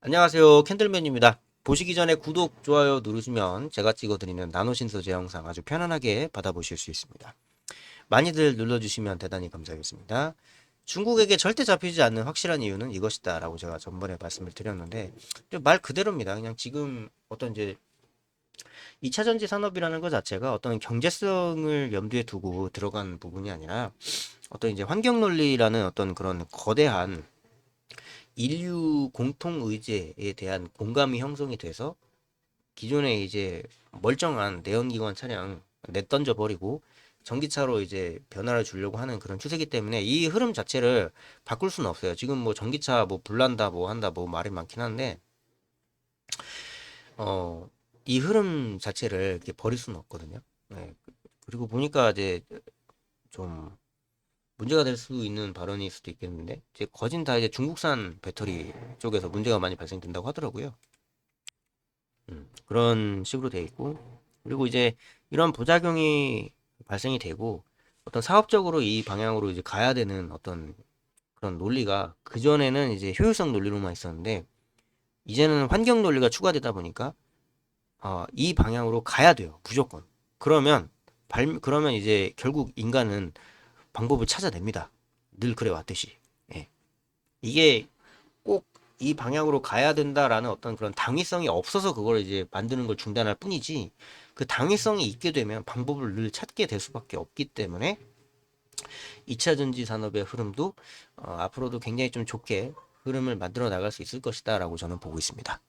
안녕하세요. 캔들맨입니다. 보시기 전에 구독, 좋아요 누르시면 제가 찍어드리는 나노신소 제 영상 아주 편안하게 받아보실 수 있습니다. 많이들 눌러주시면 대단히 감사하겠습니다. 중국에게 절대 잡히지 않는 확실한 이유는 이것이다 라고 제가 전번에 말씀을 드렸는데 말 그대로입니다. 그냥 지금 어떤 이제 2차 전지 산업이라는 것 자체가 어떤 경제성을 염두에 두고 들어간 부분이 아니라 어떤 이제 환경 논리라는 어떤 그런 거대한 인류 공통 의제에 대한 공감이 형성이 돼서 기존에 이제 멀쩡한 내연기관 차량 내던져 버리고 전기차로 이제 변화를 주려고 하는 그런 추세이기 때문에 이 흐름 자체를 바꿀 수는 없어요. 지금 뭐 전기차 뭐 불난다 뭐 한다 뭐 말이 많긴 한데 어 이 흐름 자체를 이렇게 버릴 수는 없거든요. 네. 그리고 보니까 이제 좀 문제가 될 수 있는 발언일 수도 있겠는데 이제 거진 다 이제 중국산 배터리 쪽에서 문제가 많이 발생된다고 하더라고요. 음, 그런 식으로 돼 있고 그리고 이제 이런 부작용이 발생이 되고 어떤 사업적으로 이 방향으로 이제 가야 되는 어떤 그런 논리가 그 전에는 이제 효율성 논리로만 있었는데 이제는 환경 논리가 추가되다 보니까 어, 이 방향으로 가야 돼요. 무조건. 그러면 발, 그러면 이제 결국 인간은 방법을 찾아냅니다. 늘 그래 왔듯이. 예. 이게 꼭 이 방향으로 가야 된다라는 어떤 그런 당위성이 없어서 그걸 이제 만드는 걸 중단할 뿐이지 그 당위성이 있게 되면 방법을 늘 찾게 될 수밖에 없기 때문에 2차 전지 산업의 흐름도 어, 앞으로도 굉장히 좀 좋게 흐름을 만들어 나갈 수 있을 것이다라고 저는 보고 있습니다.